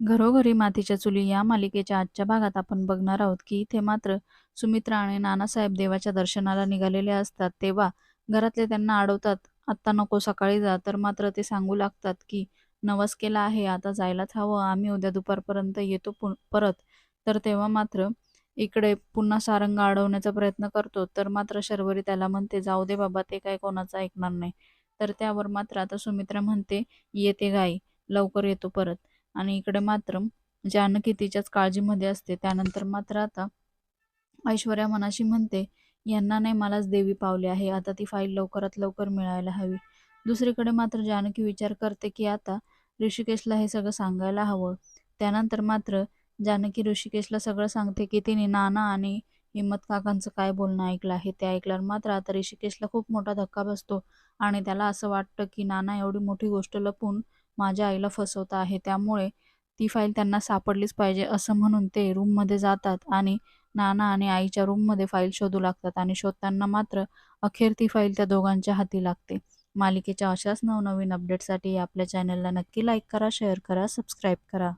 घरोघरी मातीच्या चुली या मालिकेच्या आजच्या भागात आपण बघणार आहोत की इथे मात्र सुमित्रा आणि नानासाहेब देवाच्या दर्शनाला निघालेले असतात. तेव्हा घरातले त्यांना अडवतात आत्ता नको सकाळी जा. तर मात्र ते सांगू लागतात की नवस केला आहे आता जायलाच हवं आम्ही उद्या दुपारपर्यंत येतो पु परत. तर तेव्हा मात्र इकडे पुन्हा सारंग अडवण्याचा प्रयत्न करतो. तर मात्र शर्वरी त्याला म्हणते जाऊ दे बाबा ते काय कोणाचं ऐकणार नाही. तर त्यावर मात्र आता सुमित्रा म्हणते येते गाई लवकर येतो परत. आणि इकडे मात्र जानकी तिच्याच काळजीमध्ये असते त्यानंतर मात्र आता ऐश्वर्या मनाशी म्हणते यांना नाही मलाच देवी पावली आहे आता ती फाईल लवकरात लवकर मिळायला हवी. दुसरीकडे मात्र जानकी विचार करते की आता ऋषिकेशला हे सगळं सांगायला हवं. त्यानंतर मात्र जानकी ऋषिकेशला सगळं सांगते की तिने नाना आणि हिम्मत काकांचं काय बोलणं ऐकलं आहे ते ऐकल्यावर मात्र आता ऋषिकेशला खूप मोठा धक्का बसतो आणि त्याला असं वाटतं की नाना एवढी मोठी गोष्ट लपून माझ्या आईला फसवत आहे. त्यामुळे ती फाईल त्यांना सापडलीच पाहिजे असं म्हणून ते रूममध्ये जातात आणि नाना आणि आईच्या रूममध्ये फाईल शोधू लागतात आणि शोधताना मात्र अखेर ती फाईल त्या दोघांच्या हाती लागते. मालिकेच्या अशाच नवनवीन अपडेटसाठी आपल्या चॅनलला नक्की लाईक करा शेअर करा सबस्क्राईब करा.